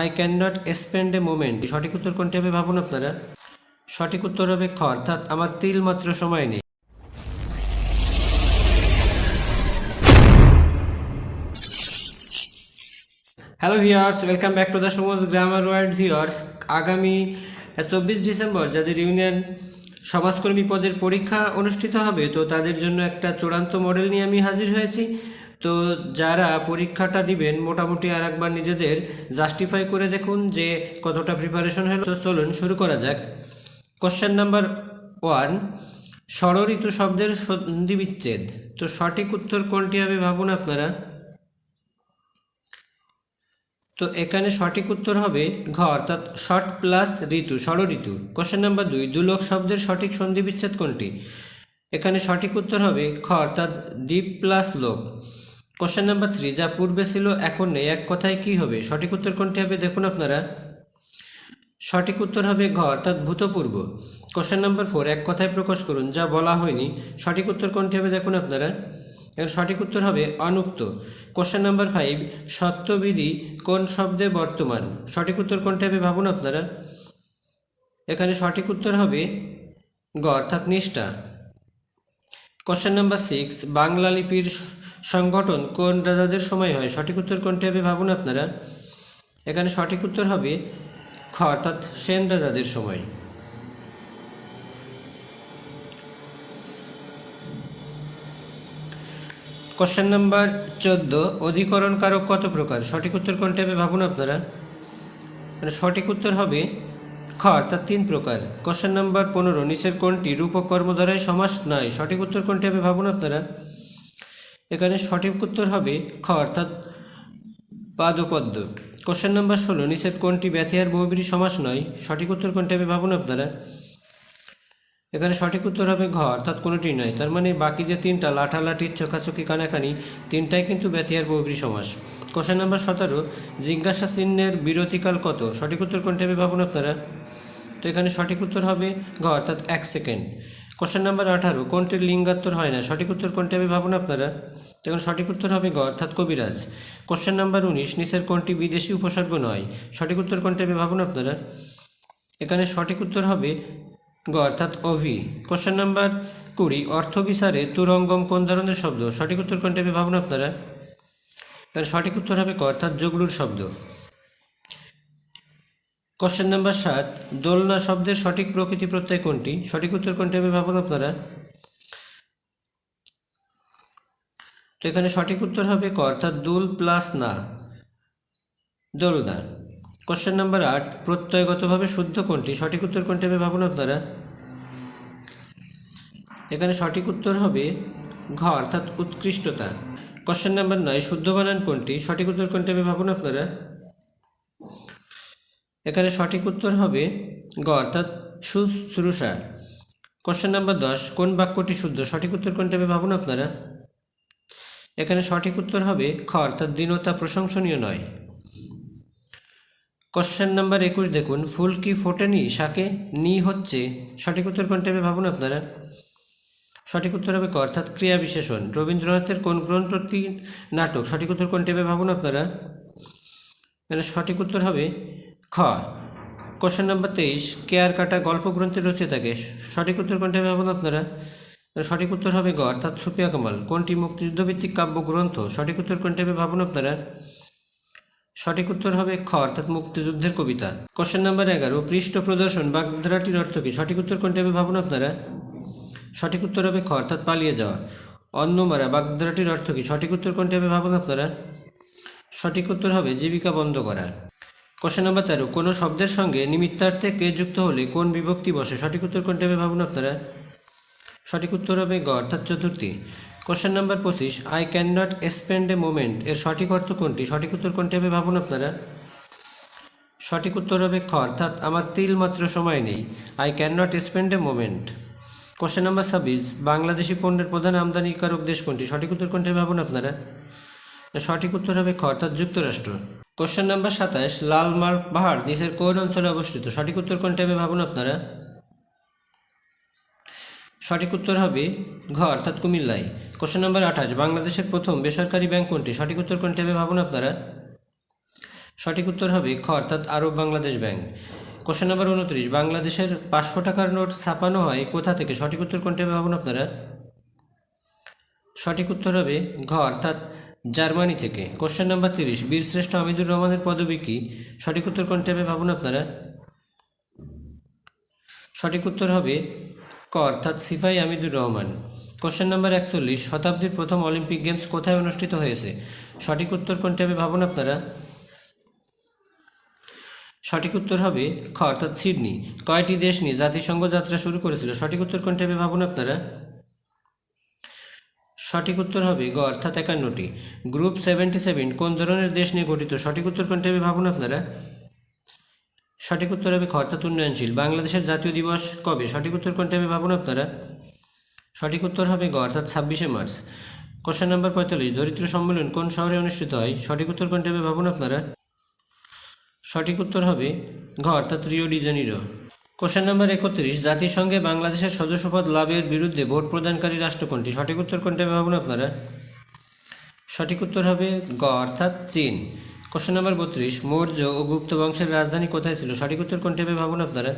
I can not spend a moment সঠিক উত্তর কোনটি হবে ভাবুন আপনারা। সঠিক উত্তর হবে খ, অর্থাৎ আমার তিল মাত্র সময় নেই। Hello viewers welcome back to the Sumoj grammar world viewers আগামী চব্বিশ ডিসেম্বর যাদের ইউনিয়ন সমাজকর্মী পদের পরীক্ষা অনুষ্ঠিত হবে, তো তাদের জন্য একটা চূড়ান্ত মডেল নিয়ে আমি হাজির হয়েছি। তো যারা পরীক্ষাটা দিবেন, মোটামুটি আর একবার নিজেদের জাস্টিফাই করে দেখুন যে কতটা প্রিপারেশন হলো। তো চলুন শুরু করা যাক। কোশ্চেন নাম্বার ওয়ান ষড়ঋতু শব্দের সন্ধি বিচ্ছেদ তো সঠিক উত্তর কোনটি হবে ভাবুন আপনারা। তো এখানে সঠিক উত্তর হবে ঘ, অর্থাৎ শর্ট প্লাস ঋতু ষড় ঋতু কোশ্চেন নাম্বার দুই, দুলোক শব্দের সঠিক সন্ধি বিচ্ছেদ কোনটি? এখানে সঠিক উত্তর হবে খ অর্থাৎ দ্বীপ প্লাস লোক। কোশ্চেন নাম্বার থ্রি যা পূর্বে ছিল, এখন নেই। এক কথায় কি হবে? সঠিক উত্তর কোনটি হবে? দেখুন আপনারা। সঠিক উত্তর হবে ঘ, অর্থাৎ ভূতপূর্ব। কোশ্চেন নাম্বার ফোর এক কথায় প্রকাশ করুন, যা বলা হয়নি। সঠিক উত্তর কোনটি হবে? দেখুন আপনারা। এর সঠিক উত্তর হবে অনুক্ত। কোশ্চেন নাম্বার ফাইভ সত্যবিধি কোন শব্দে বর্তমান? সঠিক উত্তর কোনটি হবে ভাবুন আপনারা। এখানে সঠিক উত্তর হবে গ, অর্থাৎ নিষ্ঠা। কোশ্চেন নাম্বার সিক্স বাংলা লিপির সংগঠন কোন রাজাদের সময় হয়? সঠিক উত্তর কোনটি হবে ভাবুন আপনারা। এখানে সঠিক উত্তর হবে খ, অর্থাৎ সেন রাজাদের সময়। কোশ্চেন নাম্বার চোদ্দ অধিকরণ কারক কত প্রকার? সঠিক উত্তর কোনটি হবে ভাবুন আপনারা। মানে সঠিক উত্তর হবে খ, অর্থাৎ তিন প্রকার। কোশ্চেন নাম্বার পনেরো, নিচের কোনটি? রূপক কর্ম দ্বারাই সমাস নয়। সঠিক উত্তর কোনটি হবে ভাবুন আপনারা। এখানে সঠিক উত্তর হবে খ, অর্থাৎ পাদপদ্ম। কোশ্চেন নাম্বার ষোলো, নিচের কোনটি ব্যথিয়ার বহুবিরী সমাস নয়? সঠিক উত্তর কোনটি হবে ভাবুন আপনারা। এখানে সঠিক উত্তর হবে ঘ, অর্থাৎ কোনোটি নয়। তার মানে বাকি যে তিনটা, লাঠালাঠি, চোখাচোখি, কানাকানি, তিনটাই কিন্তু ব্যথিয়ার বহুব্রী সমাস। কোশ্চেন নাম্বার সতেরো, জিজ্ঞাসা চিহ্নের বিরতিকাল কত? সঠিক উত্তর কোনটি হবে ভাবুন আপনারা। তো এখানে সঠিক উত্তর হবে ঘ, অর্থাৎ এক সেকেন্ড। কোশ্চেন নাম্বার আঠারো, কোনটির লিঙ্গাত্তর হয় না? সঠিক উত্তর কোনটি হবে ভাবুন আপনারা। তো এখন সঠিক উত্তর হবে গ, অর্থাৎ কবিরাজ। কোশ্চেন নাম্বার উনিশ, নিচের কোনটি বিদেশি উপসর্গ নয়? সঠিক উত্তর কোনটি হবে ভাবুন আপনারা। এখানে সঠিক উত্তর হবে গ, অর্থাৎ অভি। কোশ্চেন নাম্বার কুড়ি অর্থ বিচারে তুরঙ্গম কোন ধরনের শব্দ? সঠিক উত্তর কোনটি হবে ভাবুন আপনারা। এখানে সঠিক উত্তর হবে ক, অর্থাৎ জগলুর শব্দ। কোশ্চেন নাম্বার সাত, দোলনা শব্দের সঠিক প্রকৃতি প্রত্যয় কোনটি? সঠিক উত্তর কোনটি হবে ভাবুন আপনারা। তো এখানে সঠিক উত্তর হবে ক, অর্থাৎ দুল প্লাস না, দোলনা। কোশ্চেন নাম্বার আট, প্রত্যয়গতভাবে শুদ্ধ কোনটি? সঠিক উত্তর কোনটি হবে ভাবুন আপনারা। এখানে সঠিক উত্তর হবে ঘ, অর্থাৎ উৎকৃষ্টতা। কোশ্চেন নাম্বার নয়, শুদ্ধ বানান কোনটি? সঠিক উত্তর কোনটি হবে ভাবুন আপনারা। এখানে সঠিক উত্তর হবে গ, অর্থাৎ শুশ্রূষা। কোশ্চেন নাম্বার দশ, কোন বাক্যটি শুদ্ধ? সঠিক উত্তর কোনটি হবে ভাবুন আপনারা। এখানে সঠিক উত্তর হবে খ, অর্থাৎ দীনতা প্রশংসনীয় নয়। কোশ্চেন নাম্বার একুশ, দেখুন, ফুল কি ফোটেনি? শাকে নি হচ্ছে। সঠিক উত্তর কোনটি হবে ভাবুন আপনারা। সঠিক উত্তর হবে ক, অর্থাৎ ক্রিয়া বিশেষণ রবীন্দ্রনাথের কোন গ্রন্থটি নাটক? সঠিক উত্তর কোনটি হবে ভাবুন আপনারা। এখানে সঠিক উত্তর হবে খ। কোশ্চেন নাম্বার তেইশ কেয়ার কাটা গল্প গ্রন্থের রচয়িতাকে সঠিক উত্তর কোনটি ভাবুন আপনারা? সঠিক উত্তর হবে গ, অর্থাৎ সুফিয়া কামাল। কোনটি মুক্তিযুদ্ধভিত্তিক কাব্যগ্রন্থ সঠিক উত্তর কোনটি ভাবুন আপনারা? সঠিক উত্তর হবে খ, অর্থাৎ মুক্তিযুদ্ধের কবিতা। কোশ্চেন নাম্বার এগারো, পৃষ্ঠ প্রদর্শন বাগধারাটির অর্থ কি? সঠিক উত্তর কোনটি হবে ভাবুন আপনারা? সঠিক উত্তর হবে খ, অর্থাৎ পালিয়ে যাওয়া। অন্নমারা, বাগধারাটির অর্থ কি? সঠিক উত্তর কোনটি হবে ভাবুন আপনারা? সঠিক উত্তর হবে জীবিকা বন্ধ করা। কোশ্চেন নাম্বার তেরো কোনো শব্দের সঙ্গে নিমিত্তার্থে কে যুক্ত হলে কোন বিভক্তি বসে? সঠিক উত্তর কোনটি হবে ভাবুন আপনারা। সঠিক উত্তর হবে গ, অর্থাৎ চতুর্থী। কোশ্চেন নাম্বার পঁচিশ I can not spend a moment এর সঠিক অর্থ কোনটি? সঠিক উত্তর কোনটি হবে ভাবুন আপনারা। সঠিক উত্তর হবে খ, অর্থাৎ আমার তিল মাত্র সময় নেই I can not spend a moment question number ছাব্বিশ, বাংলাদেশি পণ্যের প্রধান আমদানিকারক দেশ কোনটি? সঠিক উত্তর কোনটি ভাবুন আপনারা। সঠিক উত্তর হবে খ, অর্থাৎ যুক্তরাষ্ট্র। কোশ্চেন নাম্বার সাতাশ লালমার্ক পাহাড় দেশের কোন অঞ্চলে অবস্থিত? সঠিক উত্তর কোনটি হবে ভাবুন আপনারা? সঠিক উত্তর হবে ঘ অর্থাৎ কুমিল্লায়। কোশ্চেন নাম্বার আঠাশ, বাংলাদেশের প্রথম বেসরকারি ব্যাংক কোনটি? সঠিক উত্তর কোনটি হবে ভাবুন আপনারা? সঠিক উত্তর হবে খ অর্থাৎ Arab Bangladesh Bank question number উনত্রিশ, বাংলাদেশের পাঁচশো টাকার নোট ছাপানো হয় কোথা থেকে? সঠিক উত্তর কোনটি হবে ভাবুন আপনারা? সঠিক উত্তর হবে ঘ, অর্থাৎ জার্মানি থেকে। কোশ্চেন নাম্বার তিরিশ। বীরশ্রেষ্ঠ আমিদুর রহমানের পদবী কি? সঠিক উত্তর কোনটি হবে ভাবুন আপনারা? সঠিক উত্তর হবে ক, অর্থাৎ সিফাই আমিদুর রহমান। কোশ্চেন নাম্বার একচল্লিশ। শতাব্দীর প্রথম অলিম্পিক গেমস কোথায় অনুষ্ঠিত হয়েছে? সঠিক উত্তর কোনটি হবে ভাবুন আপনারা? সঠিক উত্তর হবে খ, অর্থাৎ সিডনি। কয়টি দেশ নিয়ে জাতিসংঘ যাত্রা শুরু করেছিল? সঠিক উত্তর কোনটি হবে ভাবুন আপনারা? সঠিক উত্তর হবে গ, অর্থাৎ একান্নটি। গ্রুপ সেভেন্টি সেভেন, কোন ধরনের দেশ নিয়ে গঠিত? সঠিক উত্তর কোনটি হবে ভাবুন আপনারা। সঠিক উত্তর হবে খ, অর্থাৎ উন্নয়নশীল। বাংলাদেশের জাতীয় দিবস কবে? সঠিক উত্তর কোনটি হবে ভাবুন আপনারা। সঠিক উত্তর হবে গ, অর্থাৎ ছাব্বিশে মার্চ। কোশ্চেন নাম্বার পঁয়তাল্লিশ, দরিদ্র সম্মেলন কোন শহরে অনুষ্ঠিত হয়? সঠিক উত্তর কোনটি হবে ভাবুন আপনারা। সঠিক উত্তর হবে ঘ অর্থাৎ Rio de Janeiro. Question number একত্রিশ, জাতিসংঘে বাংলাদেশের সদস্যপদ লাভের বিরুদ্ধে ভোট প্রদানকারী রাষ্ট্র কোনটি? সঠিক উত্তর কোনটি ভাবুন আপনারা? সঠিক উত্তর হবে গ, অর্থাৎ চীন। কোশ্চেন নাম্বার বত্রিশ, মৌর্য ও গুপ্ত বংশের রাজধানী কোথায় ছিল? সঠিক উত্তর কোনটি ভাবুন আপনারা?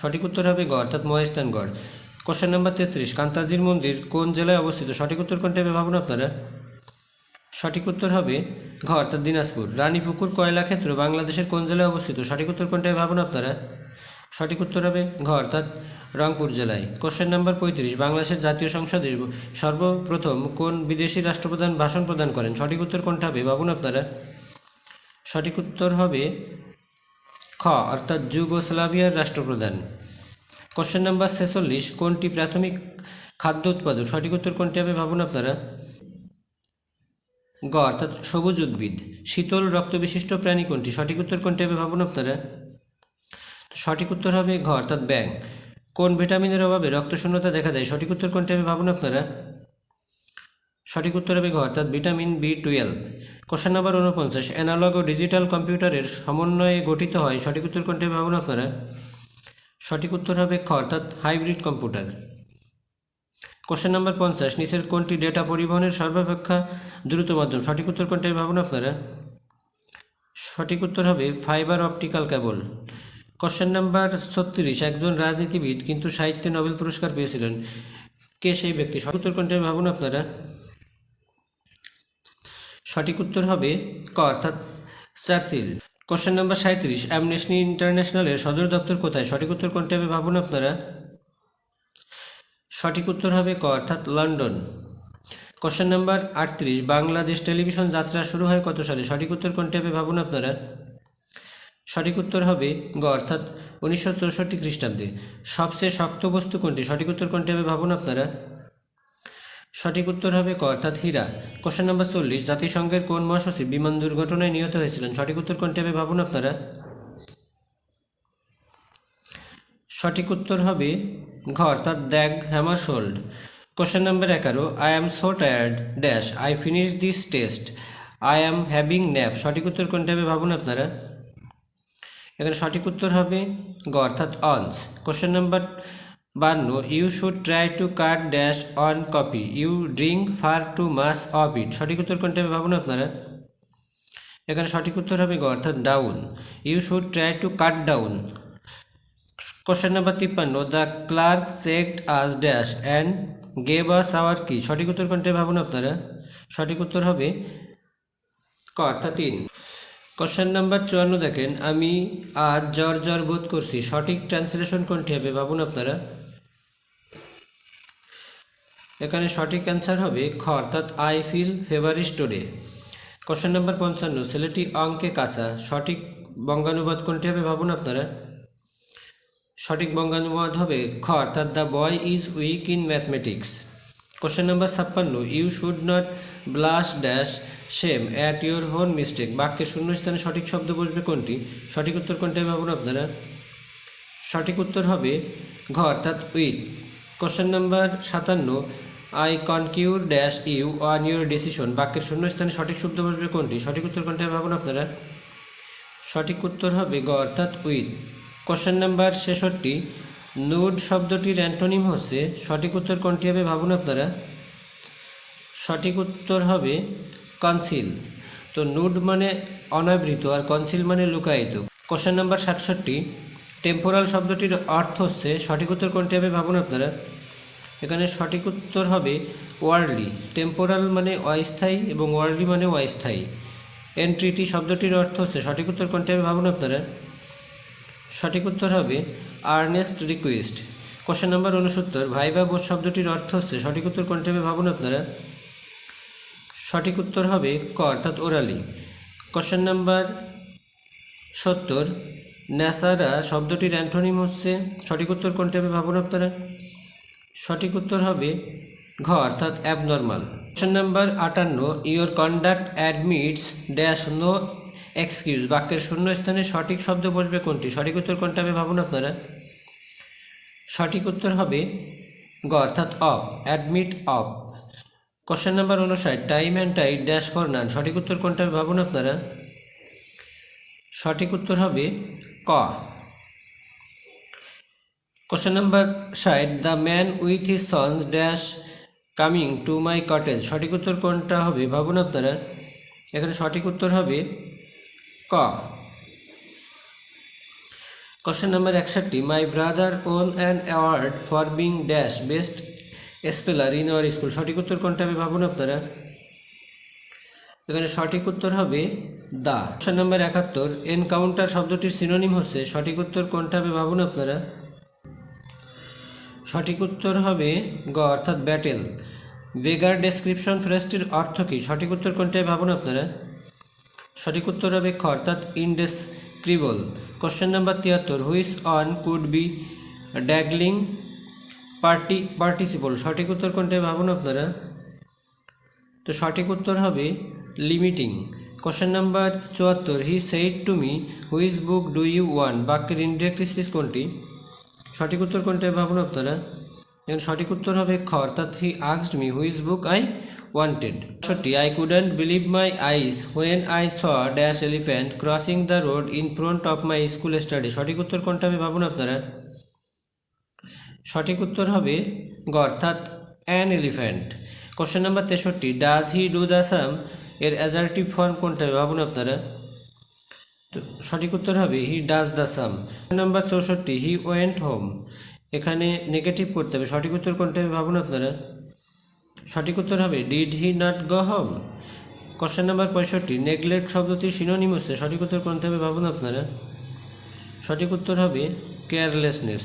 সঠিক উত্তর হবে গ, অর্থাৎ মহেস্তানগড় কোশ্চেন নাম্বার তেত্রিশ, কান্তাজির মন্দির কোন জেলায় অবস্থিত? সঠিক উত্তর কোনটি ভাবুন আপনারা? সঠিক উত্তর হবে ঘ, অর্থাৎ দিনাজপুর। রানীপুকুর, কয়লা ক্ষেত্র বাংলাদেশের কোন জেলায় অবস্থিত? সঠিক উত্তর কোনটি হবে ভাবুন আপনারা? সঠিক উত্তর হবে ঘ, অর্থাৎ রংপুর জেলায়। কোশ্চেন নাম্বার পঁয়ত্রিশ, বাংলাদেশের জাতীয় সংসদে সর্বপ্রথম কোন বিদেশি রাষ্ট্রপ্রধান ভাষণ প্রদান করেন? সঠিক উত্তর কোনটা হবে? ভাবুন আপনারা? সঠিক উত্তর হবে খ, অর্থাৎ যুগোস্লাভিয়ার রাষ্ট্রপ্রধান। কোশ্চেন নাম্বার ছেচল্লিশ, কোনটি প্রাথমিক খাদ্য উৎপাদক? সঠিক উত্তর কোনটি হবে? ভাবুন আপনারা? গ, অর্থাৎ সবুজ উদ্ভিদ। শীতল রক্তবিশিষ্ট প্রাণী কোনটি? সঠিক উত্তর কোনটি হবে? ভাবুন আপনারা? সঠিক উত্তর হবে ঘ, অর্থাৎ ব্যাং কোন ভিটামিনের অভাবে রক্তশূন্যতা দেখা দেয়? সঠিক উত্তর কোনটি হবে ভাবুন আপনারা। সঠিক উত্তর হবে ঘ, অর্থাৎ vitamin B twelve. Question number উনপঞ্চাশ অ্যানালগ ও ডিজিটাল কম্পিউটারের সমন্বয়ে গঠিত হয়, সঠিক উত্তর কোনটি হবে ভাবুন আপনারা। সঠিক উত্তর হবে খ, অর্থাৎ হাইব্রিড কম্পিউটার। কোশ্চেন নাম্বার পঞ্চাশ, নিচের কোনটি ডেটা পরিবহনের সর্বাপেক্ষা দ্রুত মাধ্যম? সঠিক উত্তর কোনটি হবে ভাবুন আপনারা। সঠিক উত্তর হবে fibre optical cable question number ছত্রিশ। একজন রাজনীতিবিদ কিন্তু সাহিত্যে নোবেল পুরস্কার পেয়েছিলেন। কে সেই ব্যক্তি? সঠিক উত্তর কোনটি ভাবুন আপনারা। সঠিক উত্তর হবে ক, অর্থাৎ চার্চিল। কোশ্চেন নাম্বার সাঁত্রিশ অ্যামনেস্টি ইন্টারন্যাশনালের সদর দপ্তর কোথায়? সঠিক উত্তর কোনটি ভাবুন আপনারা। সঠিক উত্তর হবে ক, অর্থাৎ লন্ডন। কোশ্চেন নাম্বার আটত্রিশ। বাংলাদেশ টেলিভিশন যাত্রা শুরু হয় কত সালে? সঠিক উত্তর কোনটি ভাবুন আপনারা। সঠিক উত্তর হবে গ, অর্থাৎ উনিশশো চৌষট্টি খ্রিস্টাব্দে। সবচেয়ে শক্ত বস্তু কোনটি? সঠিক উত্তর কোনটি হবে ভাবুন আপনারা। সঠিক উত্তর হবে ক, অর্থাৎ হীরা। কোশ্চেন নাম্বার চল্লিশ, জাতিসংঘের কোন মহাসচিব বিমান দুর্ঘটনায় নিহত হয়েছিলেন? সঠিক উত্তর কোনটি হবে ভাবুন আপনারা। সঠিক উত্তর হবে ঘ, অর্থাৎ Dag Hammarskjold question number এগারো, I am so tired, dash, I finish this test, I am having nap. সঠিক উত্তর কোনটি হবে ভাবুন আপনারা। এখানে সঠিক উত্তর হবে গ, অর্থাৎ অনস কোশ্চেন নাম্বার বান্ন you should try to cut dash on coffee you drink far too much of it সঠিক উত্তর কোনটি ভাবুন আপনারা। এখানে সঠিক উত্তর হবে গ, অর্থাৎ down you should try to cut down question number তিপ্পান্ন the clerk checked us dash and gave us our key সঠিক উত্তর কোনটি ভাবুন আপনারা। সঠিক উত্তর হবে ক, অর্থাৎ তিন। কোশ্চেন নাম্বার চুয়ান্ন দেখেন। আমি আজ জ্বর জ্বর বোধ করছি। সঠিক ট্রান্সলেশন কোনটি হবে ভাবুন আপনারা? এখানে সঠিক অ্যান্সার হবে খ, অর্থাৎ I feel feverish today question number পঞ্চান্ন, ছেলেটি অঙ্কে কাঁচা। সঠিক বঙ্গানুবাদ কোনটি হবে ভাবুন আপনারা? সঠিক বঙ্গানুবাদ হবে খ, অর্থাৎ the boy is weak in mathematics question number ছাপ্পান্ন you should not blush dash shame at your own mistake বাক্যের শূন্যস্থানে সঠিক শব্দ বসবে কোনটি? সঠিক উত্তর কোনটি ভাবুন আপনারা? সঠিক উত্তর হবে ঘ অর্থাৎ উইথ কোশ্চেন নাম্বার সাতান্ন I concur dash you on your decision বাক্যের শূন্যস্থানে সঠিক শব্দ বসবে কোনটি? সঠিক উত্তর কোনটি ভাবুন আপনারা? সঠিক উত্তর হবে গ অর্থাৎ উইথ কোশ্চেন নাম্বার ছেষট্টি নুড শব্দটির অ্যান্টোনিম হচ্ছে, সঠিক উত্তর কোনটি হবে ভাবুন আপনারা? সঠিক উত্তর হবে কনসিল। তো নুড মানে অনাবৃত আর কনসিল মানে লুকায়িত। কোশ্চেন নাম্বার সাতষট্টি। টেম্পোরাল শব্দটির অর্থ হচ্ছে সঠিক উত্তর কোনটি হবে ভাবুন আপনারা। এখানে সঠিক উত্তর হবে ওয়ার্ডলি টেম্পোরাল মানে অস্থায়ী এবং ওয়ার্ডলি মানে অস্থায়ী। এন্ট্রিটি শব্দটির অর্থ হচ্ছে সঠিক উত্তর কোনটি হবে ভাবুন আপনারা। সঠিক উত্তর হবে আর্নেস্ট রিকোয়েস্ট। কোশ্চেন নাম্বার উনসত্তর ভাইবা বোধ শব্দটির অর্থ হচ্ছে সঠিক উত্তর কোনটি হবে ভাবুন আপনারা। সঠিক উত্তর হবে ক, অর্থাৎ ওরালি। কোশ্চেন নাম্বার সত্তর। ন্যাসারা শব্দটির অ্যান্টোনিম হচ্ছে, সঠিক উত্তর কোনটি হবে ভাবুন আপনারা? সঠিক উত্তর হবে ঘ, অর্থাৎ অ্যাবনর্মাল কোশ্চেন নাম্বার আটান্ন your conduct admits dash no excuse বাক্যের শূন্য স্থানে সঠিক শব্দ বসবে কোনটি? সঠিক উত্তর কোনটা হবে ভাবুন আপনারা? সঠিক উত্তর হবে গ অর্থাৎ of admit of question number অনুসার time and tide dash for none সঠিক উত্তর কোনটা হবে ভাবুন আপনারা? সঠিক উত্তর হবে ক। কোশ্চেন নাম্বার ষাট the man with his sons dash coming to my cottage সঠিক উত্তর কোনটা হবে ভাবুন আপনারা? এখানে সঠিক উত্তর হবে ক। কোশ্চেন নাম্বার একষট্টি my brother won an award for being dash best speller in school. সঠিক উত্তর কোনটা হবে ভাবুন আপনারা? এখানে সঠিক উত্তর হবে দা। কোশ্চেন নাম্বার একাত্তর, এনকাউন্টার শব্দটির সিনোনিম হচ্ছে। সঠিক উত্তর কোনটা হবে ভাবুন আপনারা? সঠিক উত্তর হবে গ, অর্থাৎ ব্যাটেল। বেগার ডেসক্রিপশন ফ্রেজটির অর্থ কী? সঠিক উত্তর কোনটাই ভাবুন আপনারা? সঠিক উত্তর হবে খ, অর্থাৎ ইনডেসক্রিবল। কোশ্চেন নাম্বার তিয়াত্তর which one could be dangling party, participle. সঠিক উত্তর কোনটাই ভাবুন আপনারা? তো সঠিক উত্তর হবে লিমিটিং। কোশ্চেন নাম্বার চুয়াত্তর, he said to me, whose book do you want? বাক্যের ইনডিরেক্ট স্পিচ কোনটি? সঠিক উত্তর কোনটা ভাবুন আপনারা? এখন সঠিক উত্তর হবে খ অর্থাৎ he আক্সড me, whose book I wanted. সত্যি I couldn't believe my eyes when I saw dash elephant crossing the road in front of my school study. সঠিক উত্তর কোনটা হবে ভাবুন আপনারা? সঠিক উত্তর হবে গ, অর্থাৎ অ্যান এলিফ্যান্ট কোশ্চেন নাম্বার তেষট্টি does he do the sum এর অ্যাজার্টিভ ফর্ম কোনটা ভাবুন আপনারা। তো সঠিক উত্তর হবে he does the sum number চৌষট্টি হি ওয়েন্ট হোম এখানে নেগেটিভ করতে হবে। সঠিক উত্তর কোনটা ভাবুন আপনারা। সঠিক উত্তর হবে did he not go home question number পঁয়ষট্টি নেগলেক্ট শব্দটির সিনোনিম হচ্ছে। সঠিক উত্তর কোনটা হবে? ভাবুন আপনারা। সঠিক উত্তর হবে কেয়ারলেসনেস